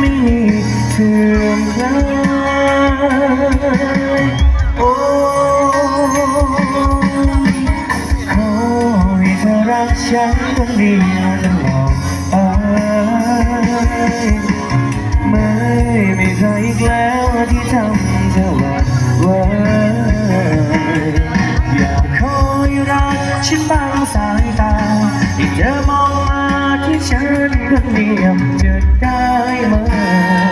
ไม่มีเสื่อมคลายโอ้ขอให้เธอรักฉันคนเดียวตลอดไปไม่มีใครอีกแล้วที่ทำเธอหวั่นไหว ฉันคนเดียวจะได้ไหม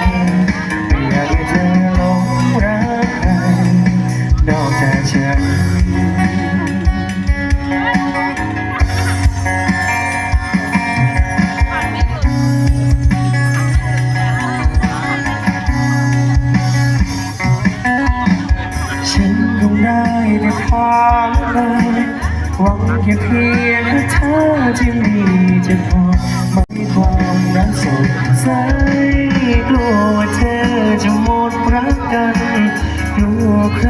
แค่เพียงเธอที่มีจะพอไม่ความรักสดใสกลัวว่าเธอจะหมดรักกันกลัวใคร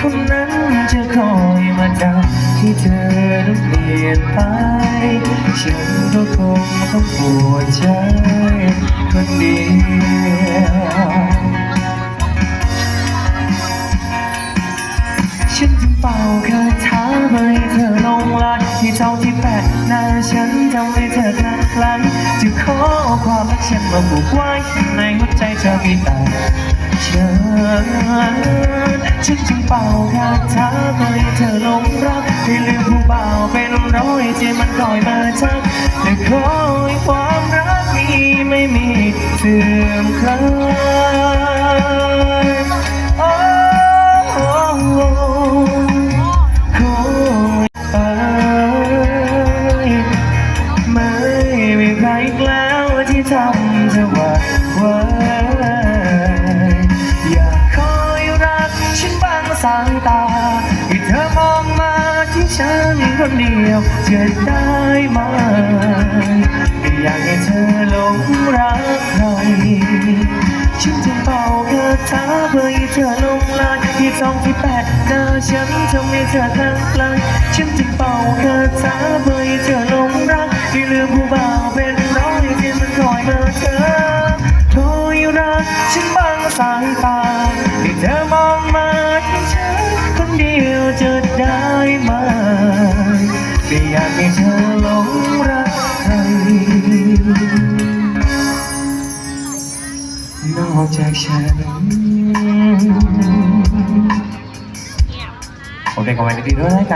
คนนั้นจะคอยมาจากที่เธอนั้นเปลี่ยนไป ฉันก็คงต้องปวดใจคนเดียว ไหลที่เจ้าที่แปดหน้าฉันทำให้เธอคลั่งไคล้จะขอความรักฉันมาผูกไว้ในหัวใจเธอมีแต่ฉันฉันจึงเป่าคาถาให้เธอลงรักให้ลืมผู้เบ่าเป็นร้อยใจมันคอยมาทักแต่ขอให้ความรักนี้ไม่มีเสื่อมคลาย ที่ทำเธอหวั่นไหวอยากคอยรักฉันบางสายตาให้เธอมองมาที่ฉันคนเดียวจะได้ไหมไม่อยากให้เธอหลงรักใครฉันจะเป่าคาถาเพื่อให้เธอลงไหลที่สองที่แปดหน้าฉันทำให้เธอคลั่งไคล้ฉันจะเป่าคาถาเพื่อให้เธอลง ธอมองมาที่ฉันคนเดียวจะได้ไหมไม่อยากให้เธอหลงรักใคร นอกจากฉันโอเคขอไว้ดีด้วยนะกัน